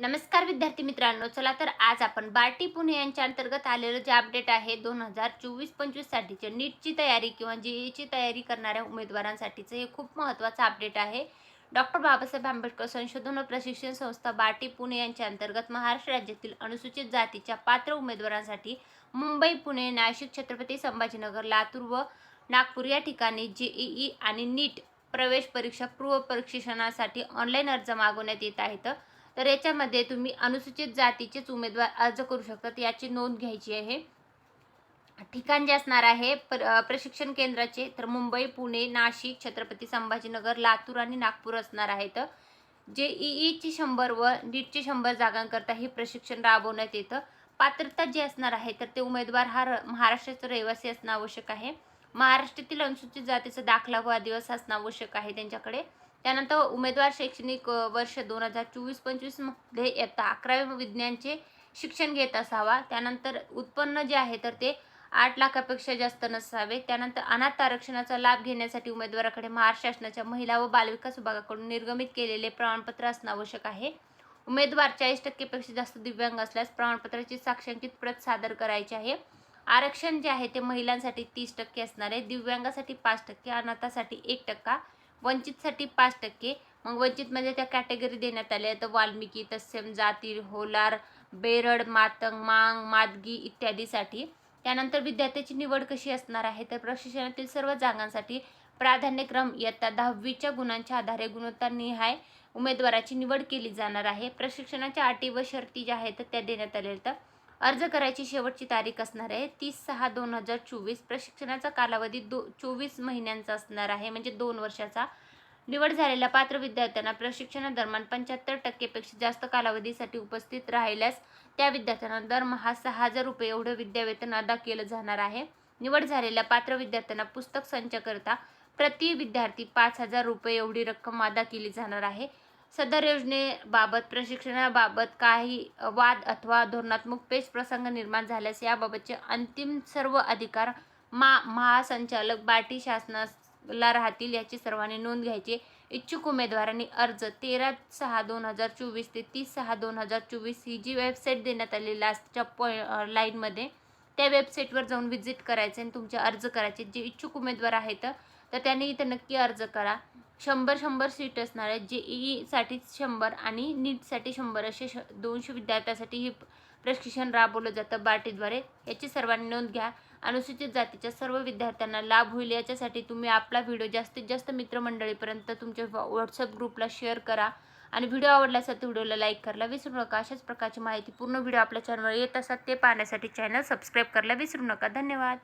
नमस्कार विद्यार्थी मित्रांनो चला तर आज आपण बार्टी पुणे यांच्या अंतर्गत आलेलं जे अपडेट आहे दोन हजार चोवीस पंचवीससाठीचे नीटची तयारी किंवा जे एची तयारी करणाऱ्या उमेदवारांसाठीचं हे खूप महत्त्वाचं अपडेट आहे. डॉक्टर बाबासाहेब आंबेडकर संशोधन व प्रशिक्षण संस्था बार्टी पुणे यांच्या अंतर्गत महाराष्ट्र राज्यातील अनुसूचित जातीच्या पात्र उमेदवारांसाठी मुंबई पुणे नाशिक छत्रपती संभाजीनगर लातूर व नागपूर या ठिकाणी जेईई आणि नीट प्रवेश परीक्षा पूर्व परीक्षणासाठी ऑनलाईन अर्ज मागवण्यात येत आहेत. तर याच्यामध्ये तुम्ही अनुसूचित जातीचेच उमेदवार अर्ज करू शकतात. याची नोंद घ्यायची आहे. ठिकाण जे असणार आहे प्र प्रशिक्षण केंद्राचे तर मुंबई पुणे नाशिक छत्रपती संभाजीनगर लातूर आणि नागपूर असणार आहेत. जे ईईची शंभर व नीटची शंभर जागांकरता हे प्रशिक्षण राबवण्यात येतं. पात्रता जी असणार आहे तर ते उमेदवार हा महाराष्ट्राचा रहिवासी असणं आवश्यक आहे. महाराष्ट्रातील अनुसूचित जातीचा दाखला व दिवस असणं आवश्यक आहे त्यांच्याकडे. त्यानंतर उमेदवार शैक्षणिक वर्ष दोन हजार चोवीस पंचवीसमध्ये इयत्ता अकरावी विज्ञानचे शिक्षण घेत असावा. त्यानंतर उत्पन्न जे आहे तर ते आठ लाखापेक्षा जास्त नसावे. त्यानंतर अनाथ आरक्षणाचा लाभ घेण्यासाठी उमेदवाराकडे महाराष्ट्र शासनाच्या महिला व बालविकास विभागाकडून निर्गमित केलेले प्रमाणपत्र असणं आवश्यक आहे. उमेदवार चाळीस टक्केपेक्षा जास्त दिव्यांग असल्यास प्रमाणपत्राची साक्षांकित प्रत सादर करायची आहे. आरक्षण जे आहे ते महिलांसाठी तीस टक्के असणार आहे. दिव्यांगासाठी पाच टक्के अनाथासाठी एक टक्का वंचितसाठी पाच टक्के. मग वंचितमध्ये म्हणजे त्या कॅटेगरी देण्यात आल्या. तर वाल्मिकी तस्यम जाती होलार बेरड मातंग मांग मादगी इत्यादीसाठी. त्यानंतर विद्यार्थ्याची निवड कशी असणार आहे? तर प्रशिक्षणातील सर्व जागांसाठी प्राधान्यक्रम इयत्ता दहावीच्या गुणांच्या आधारे गुणवत्तानिहाय उमेदवाराची निवड केली जाणार आहे. प्रशिक्षणाच्या अटी व शर्ती ज्या आहेत त्या देण्यात आल्या तर अर्ज करायची शेवटची तारीख असणार आहे. तीस सहा दोन हजार चोवीस. प्रशिक्षणाचा कालावधी दो चोवीस महिन्यांचा असणार आहे. म्हणजे दोन वर्षाचा. निवड झालेल्या पात्र विद्यार्थ्यांना प्रशिक्षणादरम्यान पंच्याहत्तर टक्केपेक्षा जास्त कालावधीसाठी उपस्थित राहिल्यास त्या विद्यार्थ्यांना दरमहा सहा हजार रुपये एवढं विद्यावेतन अदा केलं जाणार आहे. निवड झालेल्या पात्र विद्यार्थ्यांना पुस्तक संचकरता प्रति विद्यार्थी पाच हजार रुपये एवढी रक्कम अदा केली जाणार आहे. सदर योजनेबाबत प्रशिक्षणाबाबत काही वाद अथवा धोरणात्मक पेच प्रसंग निर्माण झाल्यास याबाबतचे अंतिम सर्व अधिकार मा महासंचालक बाटी शासनाला राहतील याची सर्वांनी नोंद घ्यायची इच्छुक उमेदवारांनी अर्ज तेरा सहा दोन हजार चोवीस ते तीस सहा दोन हजार चोवीस ही जी वेबसाईट देण्यात आली लास्टच्या पॉ लाईनमध्ये त्या वेबसाईटवर जाऊन व्हिजिट करायचे आणि तुमचे अर्ज करायचे. जे इच्छुक उमेदवार आहेत तर त्यांनी इथं नक्की अर्ज करा. शंभर शंभर सीट असणार आहेत. जे ईसाठी शंभर आणि नीटसाठी शंभर असे श दोनशे विद्यार्थ्यासाठी हे प्रशिक्षण राबवलं जातं बार्टीद्वारे. याची सर्वांनी नोंद घ्या. अनुसूचित जातीच्या सर्व विद्यार्थ्यांना लाभ होईल याच्यासाठी तुम्ही आपला व्हिडिओ जास्तीत जास्त मित्रमंडळीपर्यंत तुमच्या व्हॉट्सअप ग्रुपला शेअर करा आणि व्हिडिओ आवडला असेल तर व्हिडिओला लाईक करायला विसरू नका. अशाच प्रकारची माहिती पूर्ण व्हिडिओ आपल्या चॅनलवर येत असतात ते पाहण्यासाठी चॅनल सबस्क्राईब करायला विसरू नका. धन्यवाद.